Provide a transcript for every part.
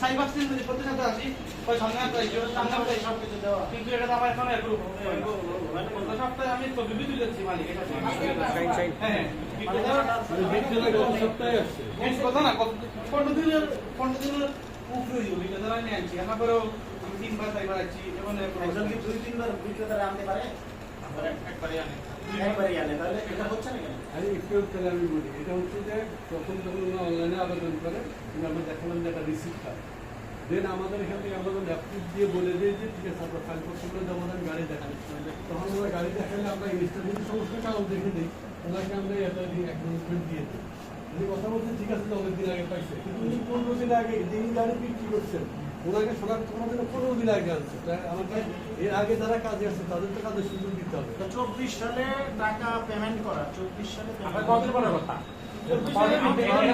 সাই পাঁচ যদি প্রতি সপ্তাহে আসি ওই সামনে একটা এই সামনে একটা সব কিছু দেওয়া। কিন্তু এটা তো আমার এখন অ্যাপ্রুভ গত সপ্তাহে আমি ছবি ভিডিও দিচ্ছি মালিক এটা হ্যাঁ হ্যাঁ। কথা না কত- পনেরো দিনের পনেরো দিনের উপরে বিক্রেতারা নিয়ে আনছি। আমার আমি তিনবার চারবার আছি এবং একজন কি দুই তিনবার বিক্রেতারা আনতে পারে? একবারই আনে এটা হচ্ছে না কেন? একটু এটা হচ্ছে যে যখন ওরা অনলাইনে আবেদন করে আমরা দেখালাম যে একটা রিসিপ্ট পাই দেন আমাদের এখান থেকে অ্যাপ্রুভ দিয়ে বলে দিই যে, ঠিক আছে আপনার ফাইলপত্রগুলো যেমন আমি গাড়ি তখন আমরা গাড়ি দেখালে আমরা ইনস্টলমেন্ট সমস্ত কাগজ দেখে দিই, ওনাকে আমরা দিয়ে অ্যাকনোলেজমেন্ট দিয়ে কথা বলছেন ঠিক আছে অনেক দিন আগে পাইছে। কিন্তু উনি পনেরো দিন আগে, যিনি গাড়ি বিক্রি করছেন ওনাকে দিন আগে আনছে তাই আমাকে এর আগে যারা কাজে আছে তাদের তো কাজের সুযোগ দিতে হবে। চব্বিশ সালে টাকা পেমেন্ট করা চব্বিশ সালে কথা। এটা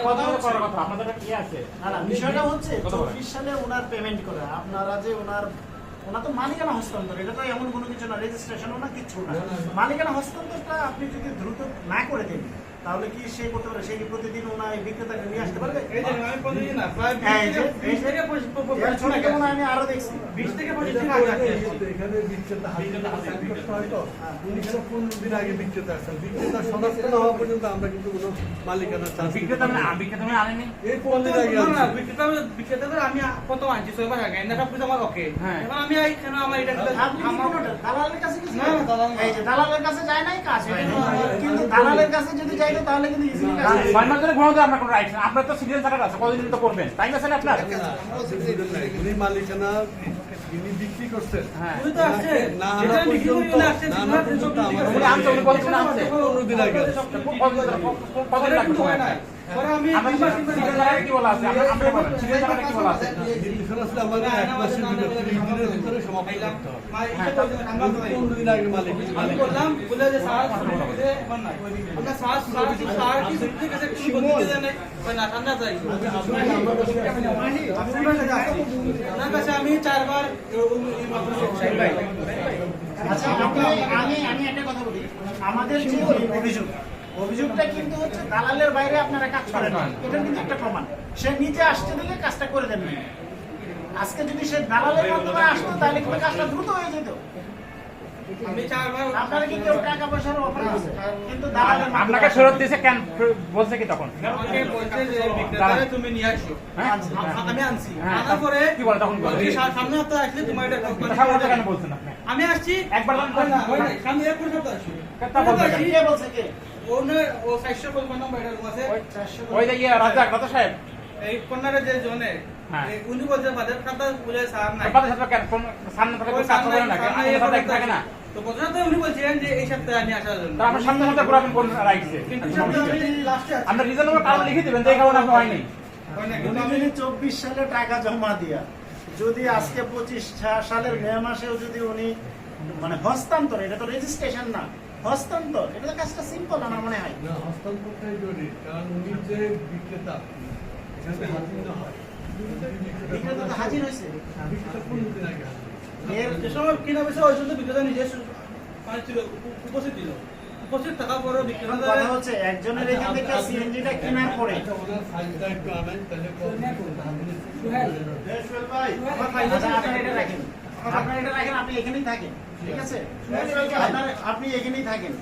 কতদিন পরের কথা আপনাদের কি আছে। না না বিষয়টা হচ্ছে চব্বিশ সালে ওনার পেমেন্ট করা আপনারা যে ওনার ওনার তো মালিকানা হস্তান্তর এটা তো এমন কোনো কিছু না রেজিস্ট্রেশনও না কিচ্ছু না। না, না, না। মালিকানা হস্তান্তরটা আপনি যদি দ্রুত না করে দেন তাহলে কি সে করতে পারে সে কি প্রতিদিন ওনার এই বিক্রেতাকে নিয়ে আসতে পারবে এই যে আমি প্রতিদিন না প্রায় হ্যাঁ, এই যে, বিশ থেকে পঁচিশ এর কেমন আমি আরও দেখছি বিশ থেকে পঁচিশ এটা দিন আগে এখানে বিক্রেতা হাজির করতে হয় তো। হ্যাঁ। উনি এখানে পনেরো দিন আগে বিক্রেতা আসছেন। বিক্রেতা শনাক্ত না হওয়া পর্যন্ত আমরা কিন্তু কোনো মালিকানা দিতে বিক্রেতা মানে না। বিক্রেতা মানে আনেনি এই পনেরো দিন আগে না, না। বিক্রেতা- বিক্রেতাদের আমি প্রথম আনছি ছয় মাস আগে এনে সব আমার ওকে হ্যাঁ। এখন আমি এইখানে আমার এটা দালালের কাছে? না, না, না। দালালের কাছে যায় নাই কাজ হয় নাই। এটা- কিন্তু দালালের কাছে যদি যাইতো তাহলে কিন্তু ইজিলি কাজ হয়। ছয় মাস ধরে ঘুমাতে আপনার কোনো রাইট আপনার তো সিরিয়াল থাকার আছে কতদিন তো করবেন? টাইম আছে না আপনার? না। উনি মালিকানা যিনি বিক্রি করছেন হ্যাঁ উনি তো আছে না না পর্যন্ত না তিন মাস পর্যন্ত আমার উনি বলছেন আছে পনেরো দিন আগে। কতদিন লাগবে আমি চারবার আচ্ছা আমি আমি একটা কথা বলি। আমাদের যে অভিযোগ অভিযোগটা কিন্তু হচ্ছে দালালের বাইরে আপনারা কাজ করেন না। এটা কিন্তু একটা প্রমাণ। সে নিজে আসতে দিলে কাজটা করে দেন আজকে যদি সে দালালের মাধ্যমে আসতো তাহলে কিন্তু কাজটা দ্রুত হয়ে যেত। আমি চারবার আপনারা কি কেউ টাকা পয়সার অফার আছে? কিন্তু দালালের মাধ্যমে আপনাকে ফেরত দিয়েছে কেন? বলছে কি তখন? আমাকে বলছে যে বিক্রেতারে তুমি নিয়ে আসো। আমি আনছি। আনার পরে কি বলে তখন বলে? বলছে, সা- সামনে হপ্তাহে আসলে তোমার এটা কেন বলছেন আপনি? আমি আসছি। একবার সামনে সপ্তাহে আসছি? কে বলছে কে? ওনার ও চারশো পঁচপান্ন নম্বর এটা রুম আছে। ওই যে ইয়ে রাজা সাহেব। এই কন্যারে যে জনে হ্যাঁ। উনি খাতা বলে নাই। সাথে কেন? সামনে থাকে কাজ করেন না কেন থাকে না। তো সপ্তাহে উনি বলছিলেন যে এই সপ্তাহে আমি আসার জন্য। তা আমরা কোন কিন্তু আমরা রিজনেবল কারণ লিখে দিবেন যে এই কারণে আপনি হয়নি। হয় না, উনি কিন্তু আমি যদি চব্বিশ সালে টাকা জমা দিয়া যদি আজকে পঁচিশ সালের মে মাসেও যদি উনি মানে হস্তান্তর এটা তো রেজিস্ট্রেশন না। হস্তান্তর এটা তো কাজটা সিম্পল আমার মনে হয়। না হস্তান্তরটাই জরুরি কারণ উনি যে বিক্রেতা এখানে হাজির না হয়। বিক্রেতা তো হাজির হয়েছে। বিক্রেতা পনেরো দিন আগে হাজির এর যে সময় কিনা বেচা ওই জন্য বিক্রেতা নিজে ছিল উপস্থিত ছিল। উপস্থিত থাকার এখন বিক্রেতা কথা হচ্ছে একজনের এখান থেকে সিএনজিটা কেনার পরে। আচ্ছা, ওনার ফাইলটা একটু আনেন তাহলে হাজির ভাই, আমার আচ্ছা, এটা রাখেন আপনার রাখেন আপনি এখানেই থাকেন ঠিক আছে? আপনি এখানেই থাকেন।